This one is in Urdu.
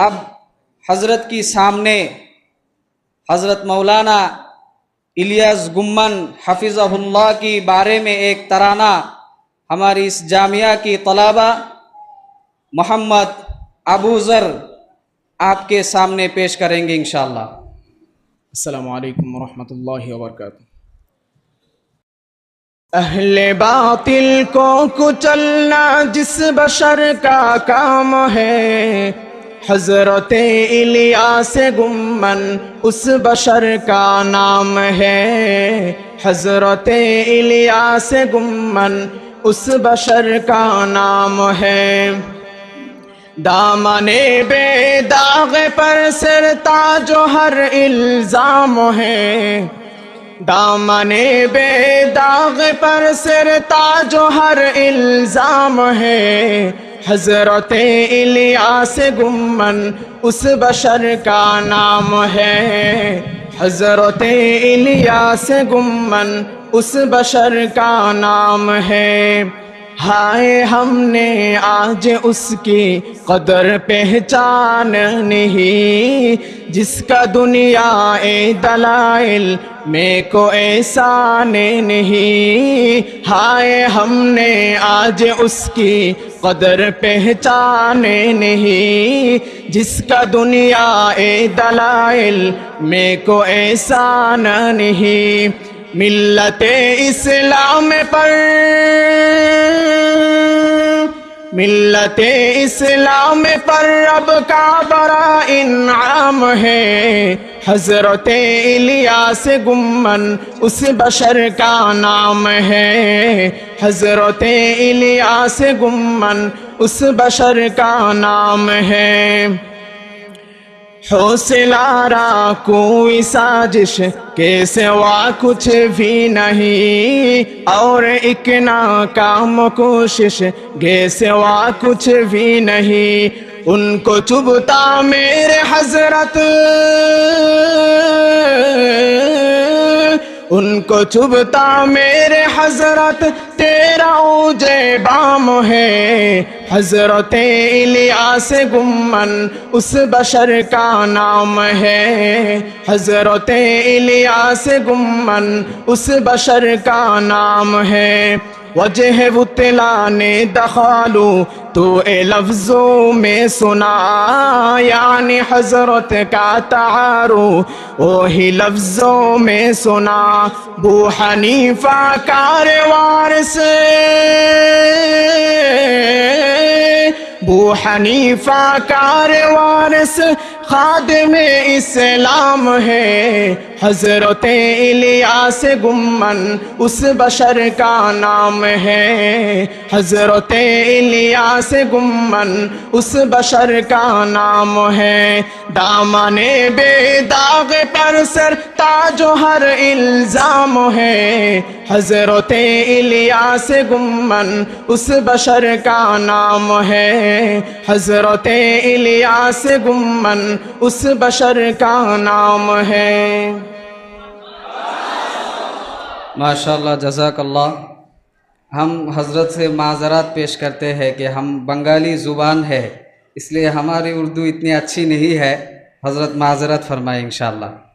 اب حضرت کی سامنے حضرت مولانا الیاس گمن حفظ اللہ کی بارے میں ایک ترانہ ہماری اس جامعہ کی طلبہ محمد ابو ذر آپ کے سامنے پیش کریں گے انشاءاللہ۔ السلام علیکم ورحمۃ اللہ وبرکاتہ۔ اہل باطل کو کچلنا جس بشر کا کام ہے۔ حضرت الیاس گمن اس بشر کا نام ہے۔ حضرت الیاس گمن اس بشر کا نام ہے۔ دامن بے داغ پر سر تاج و ہر الزام ہے۔ دامن بے داغ پر سر تاج و ہر الزام ہے۔ حضرت الیاس گمن، اس بشر کا نام ہے۔ حضرت الیاس گمن، اس بشر کا نام ہے۔ ہائے ہم نے آج اس کی قدر پہچان نہیں، جس کا دنیا اے دلائل میں کو احسان نہیں۔ ہائے ہم نے آج اس کی قدر پہچان نہیں، جس کا دنیا اے دلائل میں کو احسان نہیں۔ ملت اسلام پر ملت اسلام پر رب کا بڑا انعام ہے۔ حضرت الیاس گمن اس بشر کا نام ہے۔ حضرت الیاس گمن اس بشر کا نام ہے۔ حوصلہ را کوئی سازش کے سوا کچھ بھی نہیں، اور ایک ناکام کوشش کے سوا کچھ بھی نہیں۔ ان کو چبھتا میرے حضرت۔ ان کو چبھتا میرے حضرت، تیرا اوجے بام ہے۔ حضرت الیاس گمن، اس بشر کا نام ہے۔ حضرت الیاس گمن، اس بشر کا نام ہے۔ وجہ وطلا نے دخالو، تو اے لفظوں میں سنا یعنی حضرت کا تعارو۔ وہی لفظوں میں سنا بو حنیفہ کاروار سے۔ بو حنیفہ کاروار سے خادم اسلام ہے۔ حضرت الیاس گمن اس بشر کا نام ہے۔ حضرت الیاس گمن اس بشر کا نام ہے۔ دامن بے داغ پر سر تاج و ہر الزام ہے۔ حضرت الیاس گمن، اس بشر کا نام ہے۔ حضرت الیاس گمن، اس بشر کا نام ہے۔ ماشاءاللہ جزاک اللہ ہم حضرت سے معذرات پیش کرتے ہیں کہ ہم بنگالی زبان ہے اس لیے ہماری اردو اتنی اچھی نہیں ہے۔ حضرت معذرت فرمائے انشاءاللہ۔